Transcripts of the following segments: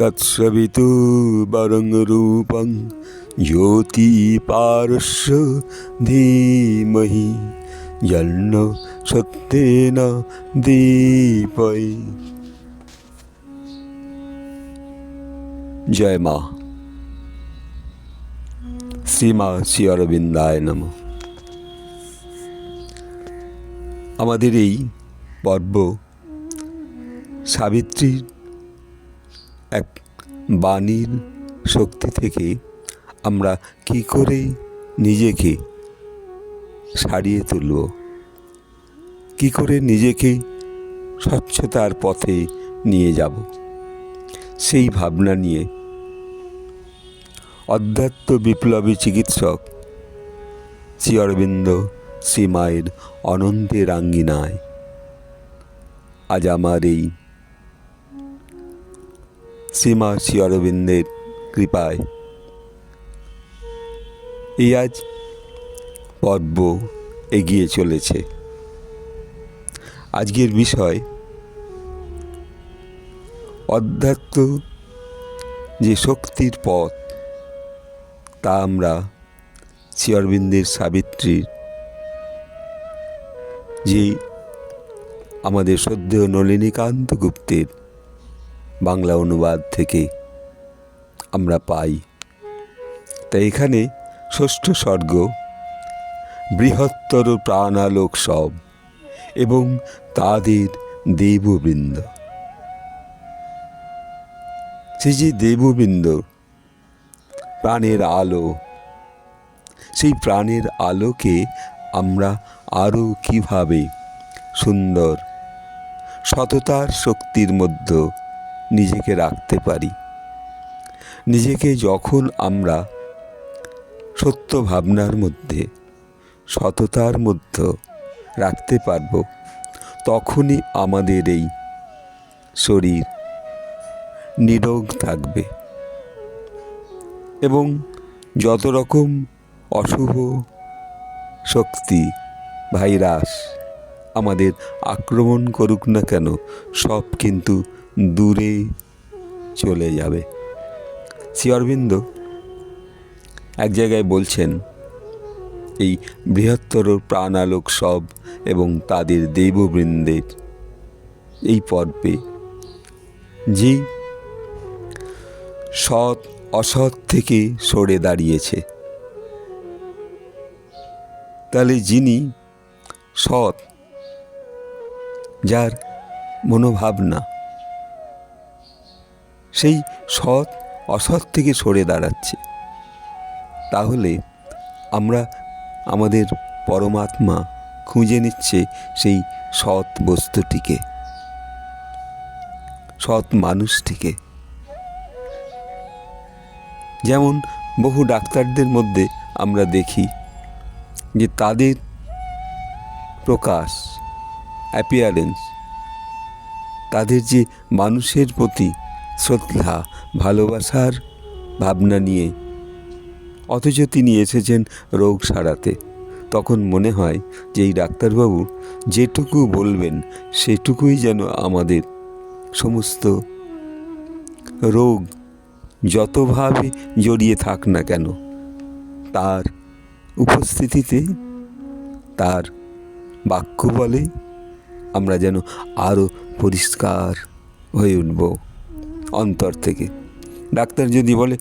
তৎসবিতু বরং রূপং জ্যোতি পারস্য ধীমহি জন্য সত্যেন দীপই জয় মা শ্রীমা শ্রী অরবিন্দায় নম আমাদের এই পর্ব সাবিত্রীর এক বাণীর শক্তি থেকে আমরা কি করে নিজেকে সারিয়ে তুলব? কি করে নিজেকে স্বচ্ছতার পথে নিয়ে যাব? সেই ভাবনা নিয়ে অধ্যাত্ম বিপ্লবী চিকিৎসক শ্রী অরবিন্দ শ্রী মায়ের অনন্তের আঙ্গিনায় আজ আমার এই শ্রীমা শ্রী অরবিন্দের কৃপায়। এই আজ পর্ব এগিয়ে চলেছে। আজকের বিষয় অধ্যাত্ম যে শক্তির পথ, তা আমরা শ্রী অরবিন্দের সাবিত্রীর যে আমাদের সদ্য নলিনীকান্ত গুপ্তের বাংলা অনুবাদ থেকে আমরা পাই। তাই এখানে ষষ্ঠ স্বর্গ, বৃহত্তর প্রাণালোক সব এবং তাদের দেববৃন্দ। সেই যে দেববৃন্দ, প্রাণের আলো, সেই প্রাণের আলোকে আমরা আরও কীভাবে সুন্দর, সততার শক্তির মধ্যে নিজেকে রাখতে পারি। নিজেকে যখন আমরা সত্য ভাবনার মধ্যে, সততার মধ্যে রাখতে পারব, তখনই আমাদের এই শরীর নিরোগ থাকবে। এবং যত রকম অশুভ শক্তি, ভাইরাস আমাদের আক্রমণ করুক না কেন, সব কিন্তু দূরে চলে যাবে। শ্রী অরবিন্দ এক জায়গায় বলছেন, এই বৃহত্তর প্রাণালোক সব এবং তাদের দেববৃন্দের এই পর্বে যে সৎ অসৎ থেকে সরে দাঁড়িয়েছে, তাহলে যিনি সৎ, যার মনোভাবনা সেই সৎ, অসৎ থেকে সরে দাঁড়াচ্ছে। তাহলে আমরা আমাদের পরমাত্মা খুঁজে নিচ্ছে সেই সৎ বস্তুটিকে, সৎ মানুষটিকে। যেমন বহু ডাক্তারদের মধ্যে আমরা দেখি যে তাদের প্রকাশ অ্যাপিয়ারেন্স তাদের যে মানুষের প্রতি শ্রদ্ধা, ভালোবাসার ভাবনা নিয়ে। অথচ তিনি এসেছেন রোগ সারাতে। তখন মনে হয় যে এই ডাক্তারবাবু যেটুকু বলবেন, সেটুকুই যেন আমাদের। সমস্ত রোগ যতভাবে জড়িয়ে থাক না কেন, তার উপস্থিতিতে, তার বাক্য বলে আমরা যেন আরও পরিষ্কার হয়ে উঠব। অন্তর থেকে। ডাক্তার যদি বলে,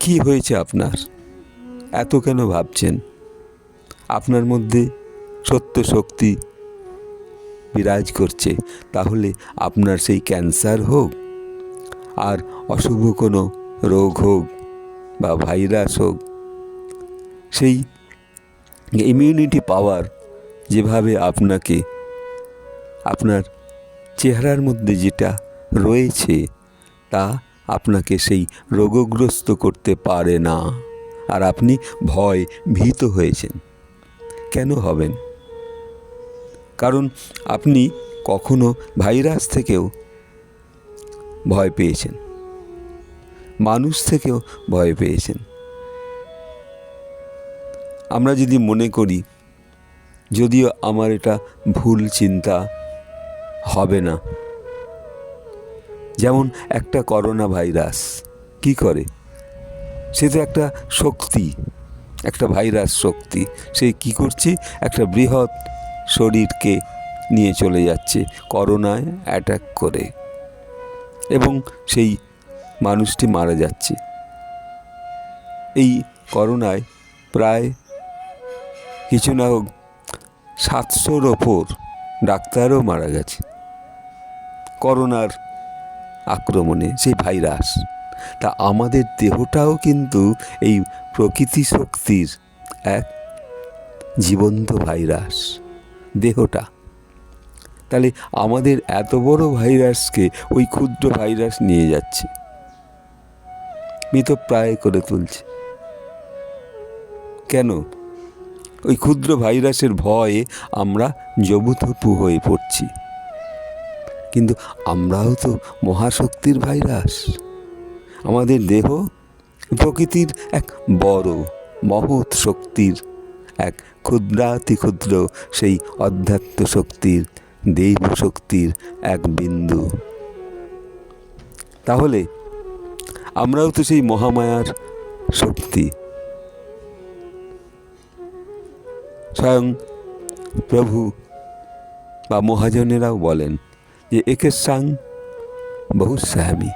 কি হয়েছে আপনার? এত কেন ভাবছেন? আপনার মধ্যে সত্য শক্তি বিরাজ করছে। তাহলে আপনার সেই ক্যান্সার হোক, আর অশুভ কোনো রোগ হোক বা ভাইরাস হোক, সেই ইমিউনিটি পাওয়ার যেভাবে আপনাকে, আপনার চেহারার মধ্যে যেটা রয়েছে তা আপনাকে সেই রোগগ্রস্ত করতে পারে না। আর আপনি ভয় ভীত হয়েছেন। কেন হবেন? কারণ আপনি কখনো ভাইরাস থেকেও ভয় পেয়েছেন। মানুষ থেকেও ভয় পেয়েছেন। আমরা যদি মনে করি, যদিও আমার এটা ভুল চিন্তা হবে না যেমন একটা করোনা ভাইরাস কি করে? সে তো একটা শক্তি, একটা ভাইরাস শক্তি। সে কি করছে? একটা বৃহৎ শরীরকে নিয়ে চলে যাচ্ছে করোনায় অ্যাটাক করে। এবং সেই মানুষটি মারা যাচ্ছে। এই করোনায় প্রায় কিছু না হোক সাতশোর ওপর ডাক্তারও মারা গেছে। করোনার আক্রমণে সেই ভাইরাস। তা আমাদের দেহটাও কিন্তু এই প্রকৃতি শক্তির এক জীবন্ত ভাইরাস, দেহটা। তাহলে আমাদের এত বড় ভাইরাসকে ওই ক্ষুদ্র ভাইরাস নিয়ে যাচ্ছে। মৃতপ্রায় করে তুলছে। কেন? ওই ক্ষুদ্র ভাইরাসের ভয়ে আমরা জবুথপু হয়ে পড়ছি। কিন্তু আমরাও তো মহাশক্তির ভাইরাস। আমাদের দেহ প্রকৃতির এক বড়, মহৎ শক্তির, এক ক্ষুদ্রাতি ক্ষুদ্র সেই অধ্যাত্ম শক্তির দৈব শক্তির এক বিন্দু। তাহলে আমরাও তো সেই মহামায়ার শক্তি। স্বয়ং প্রভু বা মহাজনেরাও বলেন যে একে সাং বহু স্যামি।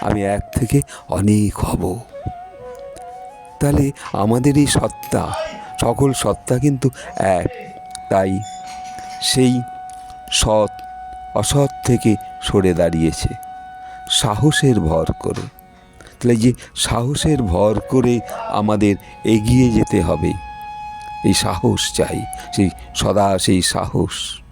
আমি এক থেকে অনেক হব। তাহলে আমাদের এই সত্তা, সকল সত্তা কিন্তু এক। তাই সেই সৎ, অসৎ থেকে সরে দাঁড়িয়েছে। সাহসের ভর করে। তাহলে যে সাহসের ভর করে আমাদের এগিয়ে যেতে হবে, এই সাহস চাই, সেই সদা সেই সাহস।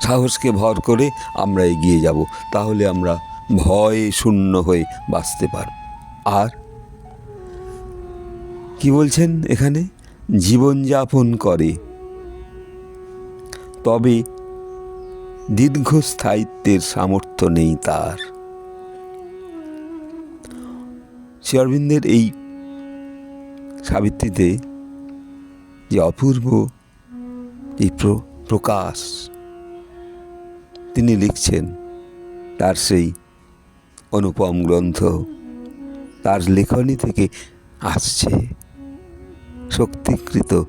সাহসকে ভর করে আমরা এগিয়ে যাব, তাহলে আমরা ভয়ে শূন্য হয়ে বাঁচতে পারব। আর কি বলছেন এখানে? জীবনযাপন করে। তবে দীর্ঘস্থায়িত্বের সামর্থ্য নেই তার। শ্রী এই সাবিত্রীতে যে অপূর্ব এই প্রকাশ তিনি লিখছেন। তার সেই অনুপম গ্রন্থ, তার লেখনী থেকে আসছে শক্তিকৃত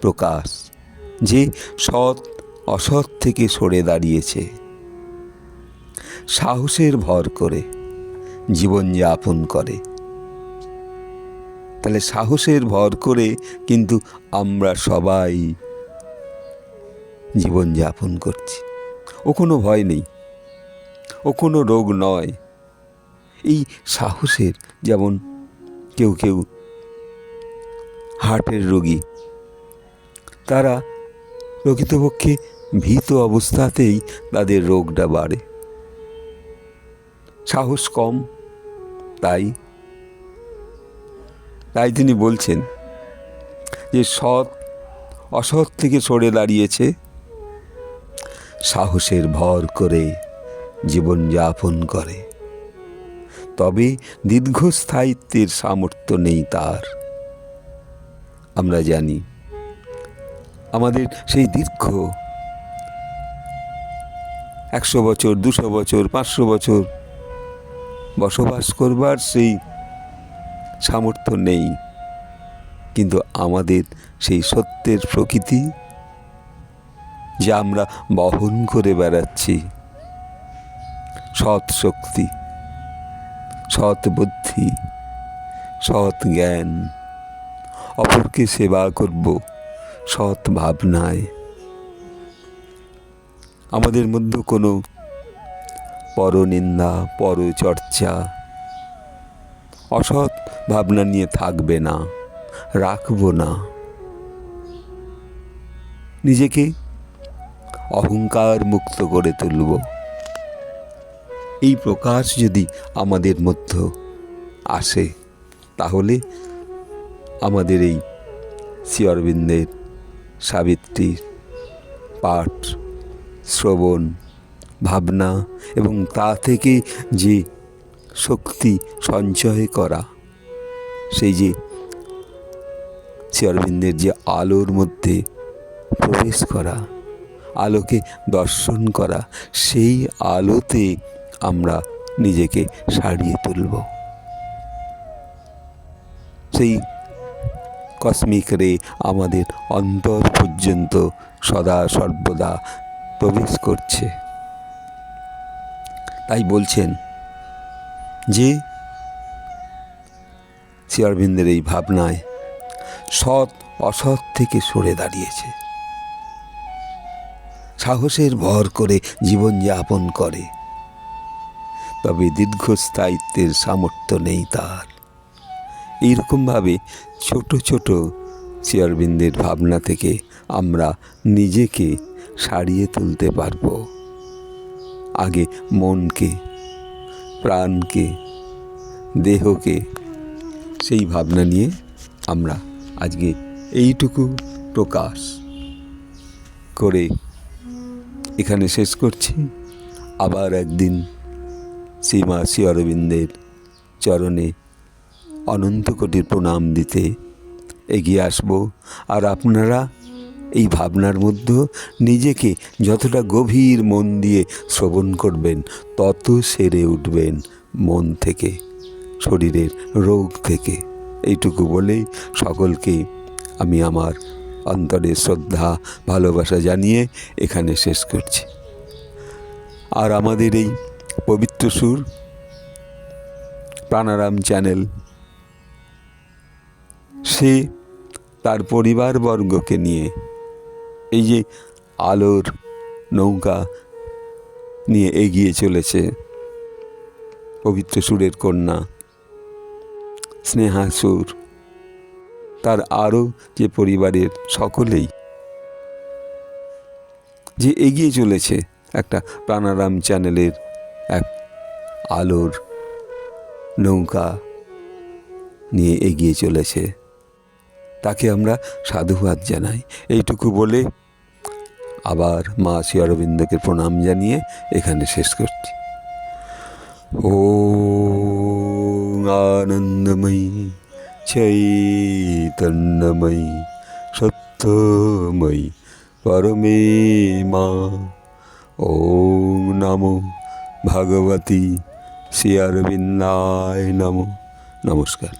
প্রকাশ, যে সৎ, অসৎ থেকে সরে দাঁড়িয়েছে। সাহসের ভর করে জীবনযাপন করে। তাহলে সাহসের ভর করে কিন্তু আমরা সবাই জীবনযাপন করছি। ও কোনো ভয় নেই ও কোনো রোগ নয়। এই সাহসের যেমন কেউ কেউ হার্টের রোগী, তারা প্রকৃতপক্ষে ভীত অবস্থাতেই তাদের রোগটা বাড়ে। সাহস কম, তাই তাই তিনি বলছেন যে সৎ, অসৎ থেকে সরে দাঁড়িয়েছে সাহসের ভর করে জীবনযাপন করে। তবে দীর্ঘস্থায়িত্বের সামর্থ্য নেই তার। আমরা জানি, আমাদের সেই দীর্ঘ একশো বছর, দুশো বছর, পাঁচশো বছর বসবাস করবার সেই সামর্থ্য নেই। কিন্তু আমাদের সেই সত্যের প্রকৃতি যা আমরা বহন করে বেড়াচ্ছি। সৎ শক্তি, সৎ বুদ্ধি, সৎ জ্ঞান, অপরকে সেবা করব সৎ ভাবনায়। আমাদের মধ্যে কোনো পরনিন্দা, পরচর্চা, অসৎ ভাবনা নিয়ে থাকবে না, রাখব না। নিজেকে অহংকার মুক্ত করে তুলব। এই প্রকাশ যদি আমাদের মধ্যে আসে, তাহলে আমাদের এই শ্রী অরবিন্দের সাবিত্রীর পাঠ, শ্রবণ, ভাবনা এবং তা থেকে যে শক্তি সঞ্চয় করা, সেই যে শ্রী অরবিন্দের যে আলোর মধ্যে প্রবেশ করা আলোকে দর্শন করা, সেই আলোতে আমরা নিজেকে সারিয়ে তুলব। সেই কসমিক রে আমাদের অন্তর পর্যন্ত সদা সর্বদা প্রবেশ করছে। তাই বলছেন যে, শ্রী অরবিন্দের এই ভাবনায় সৎ অসৎ থেকে সরে দাঁড়িয়েছে। সাহসের ভর করে জীবনযাপন করে। তবে দীর্ঘস্থায়িত্বের সামর্থ্য নেই তার। এইরকমভাবে ছোট ছোট শ্রী অরবিন্দের ভাবনা থেকে আমরা নিজেকে সারিয়ে তুলতে পারব। আগে মনকে, প্রাণকে, দেহকে সেই ভাবনা নিয়ে আমরা আজকে এইটুকু প্রকাশ করে এখানে শেষ করছি। আবার একদিন শ্রীমা শ্রী অরবিন্দের চরণে অনন্ত কোটির প্রণাম দিতে এগিয়ে আসব। আর আপনারা এই ভাবনার মধ্যে নিজেকে যতটা গভীর মন দিয়ে শ্রবণ করবেন, তত সেরে উঠবেন মন থেকে, শরীরের রোগ থেকে। এইটুকু বলেই সকলকে আমি আমার অন্তরে শ্রদ্ধা, ভালোবাসা জানিয়ে এখানে শেষ করছি। আর আমাদের এই পবিত্র সুর, প্রাণারাম চ্যানেল, সে তার পরিবারবর্গকে নিয়ে, এই যে আলোর নৌকা নিয়ে এগিয়ে চলেছে পবিত্র সুরের কন্যা, স্নেহা সুর। তার আরও যে পরিবারের সকলেই যে এগিয়ে চলেছে একটা প্রাণারাম চ্যানেলের এক আলোর নৌকা নিয়ে এগিয়ে চলেছে। তাকে আমরা সাধুবাদ জানাই। এইটুকু বলে আবার মা শ্রী অরবিন্দকে প্রণাম জানিয়ে এখানে শেষ করছি। ও আনন্দময়ী। চৈতন্যময়ী সত্যময়ী পরমে মা ও নমো ভগবতী শ্রী অরবিন্দায় নমো নমস্কার